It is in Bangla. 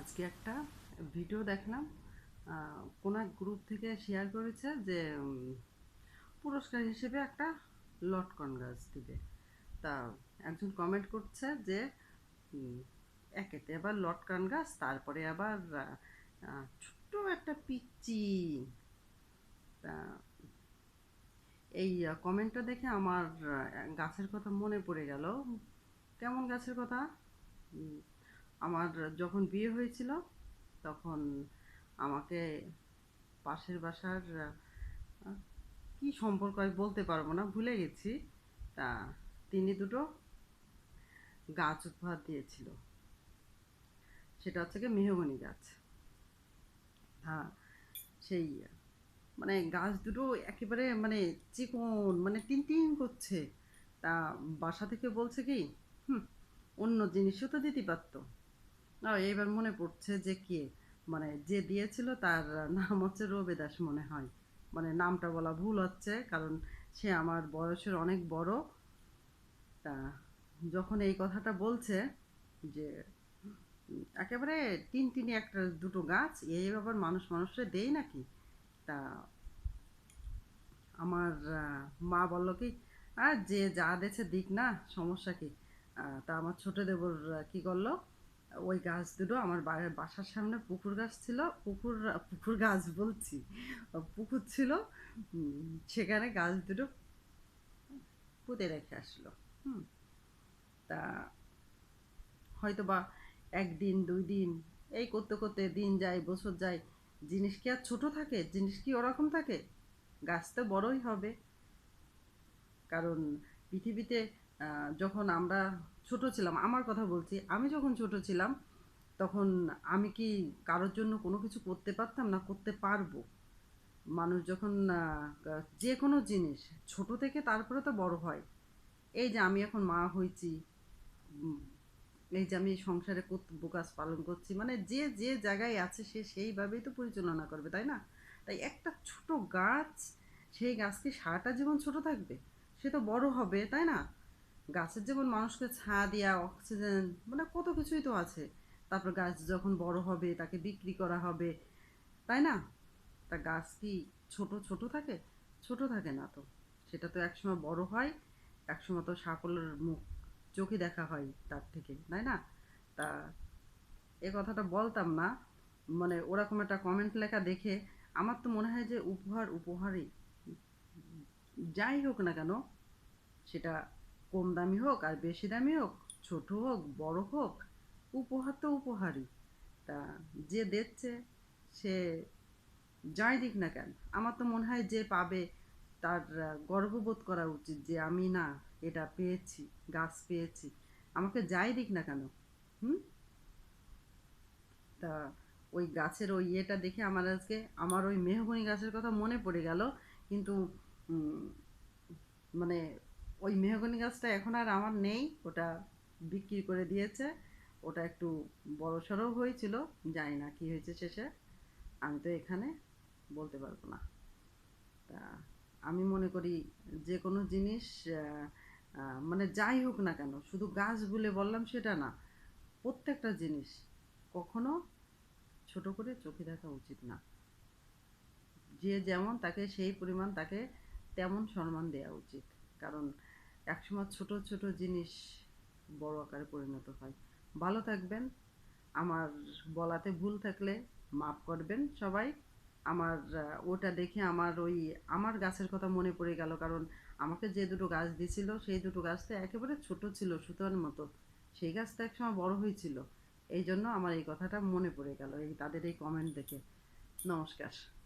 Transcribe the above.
আজকে একটা ভিডিও দেখলাম কোন এক গ্রুপ থেকে শেয়ার করেছে যে পুরস্কার হিসেবে একটা লটকন গাছ দিবে তা একজন কমেন্ট করছে যে একেতে আবার লটকন গাছ তারপরে আবার ছোট্ট একটা পিচ্চি। তা এই কমেন্টটা দেখে আমার গাছের কথা মনে পড়ে গেল। কেমন গাছের কথা? আমার যখন বিয়ে হয়েছিল, তখন আমাকে পাশের বাসার কি সম্পর্ক আমি বলতে পারব না, ভুলে গেছি। তা তিনি দুটো গাছ উপহার দিয়েছিল। সেটা হচ্ছে কি মেহগনি গাছ। হ্যাঁ সেই মানে গাছ দুটো একেবারে মানে চিকন মানে টিন টিন করছে। তা বাসা থেকে বলছে কি, হুম, অন্য জিনিসও তো দিতে পারতো। এইবার মনে পড়ছে যে কে? মানে যে দিয়েছিল তার নাম হচ্ছে রবি দাস মনে হয়। মানে নামটা বলা ভুল হচ্ছে, কারণ সে আমার বয়সের অনেক বড়। তা যখন এই কথাটা বলছে যে, একেবারে তিন তিনই একটা দুটো গাছ, এই ব্যাপার মানুষ মানুষে দেয় নাকি? তা আমার মা বলল কি আর যে যা দেছে দিক না, সমস্যা কি? তা আমার ছোটো দেবর কি করল? ওই গাছ দুটো, আমার বাসার সামনে পুকুর গাছ ছিল। পুকুর পুকুর গাছ বলছি, পুকুর ছিল সেখানে গাছ দুটো পুঁতে রেখে আসলো, হুম। তা হয়তো বা একদিন, দুই দিন, এই করতে করতে দিন যায়, বছর যায়, জিনিস কি আর ছোট থাকে? জিনিস কি ওরকম থাকে? গাছ তো বড়ই হবে। কারণ পৃথিবীতে যখন আমরা ছোট ছিলাম, আমার কথা বলছি। আমি যখন ছোট ছিলাম, তখন আমি কি কারোর জন্য কোনো কিছু করতে পারতাম না? করতে পারব। মানুষ যখন যে কোনো জিনিস, ছোট থেকে তারপরে তো বড় হয়। এই যে আমি এখন মা হয়েছি এই যে আমি সংসারে কর্তব্য কাজ পালন করছি মানে যে যে জায়গায় আছে সে সেইভাবেই তো পরিচালনা করবে, তাই না? তাই একটা ছোট গাছ, সেই গাছ কি সারাটা জীবন ছোট থাকবে, সে তো বড় হবে, তাই না? গাছের যেমন মানুষকে ছায়া দেওয়া অক্সিজেন মানে কত কিছুই তো আছে। তারপর গাছ যখন বড় হবে, তাকে বিক্রি করা হবে, তাই না? তা গাছ কি ছোট ছোট থাকে? ছোট থাকে না তো। সেটা তো একসময় বড় হয়, একসময় তো সাফল্যের মুখ, চোখে দেখা হয় তার থেকে, তাই না? তা এ কথাটা বলতাম না। মানে ওরকম একটা কমেন্ট লেখা দেখে আমার তো মনে হয় যে উপহার, উপহারই, যাই হোক না কেন, সেটা কম দামি হোক আর বেশি দামি হোক, ছোট হোক, বড় হোক, উপহার তো উপহারই। তা যে দেখছে, সে যাই দিক না কেন, আমার তো মনে হয় যে পাবে তার গর্ববোধ করা উচিত যে আমি না, এটা পেয়েছি, গাছ পেয়েছি। আমাকে যাই দিক না কেন, হুম? তা ওই গাছের ওই ইয়েটা দেখে আমার আজকে, আমার ওই মেহগনি গাছের কথা মনে পড়ে গেল, কিন্তু মানে ওই মেহগনি গাছটা এখন আর আমার নেই, ওটা বিক্রি করে দিয়েছে। ওটা একটু বড় সড়ো হয়েছিল, জানি না কি হয়েছে শেষে, আমি তো এখানে বলতে পারব না। তা আমি মনে করি যে কোনো জিনিস মানে যাই হোক না কেন, শুধু গাছ বলে বললাম সেটা না, প্রত্যেকটা জিনিস কখনো ছোট করে চোখে দেখা উচিত না। যে যেমন তাকে সেই পরিমাণ তাকে তেমন সম্মান দেওয়া উচিত। কারণ একসময় ছোট ছোট জিনিস বড় আকারে পরিণত হয়। ভালো থাকবেন। আমার বলাতে ভুল থাকলে মাফ করবেন সবাই। আমার ওটা দেখে আমার ওই, আমার গাছের কথা মনে পড়ে গেল কারণ আমাকে যে দুটো গাছ দিছিল, সেই দুটো গাছ তো একেবারে ছোট ছিল, সুতোর মতো। সেই গাছটা একসময় বড় হয়েছিল। এই জন্য আমার এই কথাটা মনে পড়ে গেল, এই তাদের এই কমেন্ট দেখে। নমস্কার।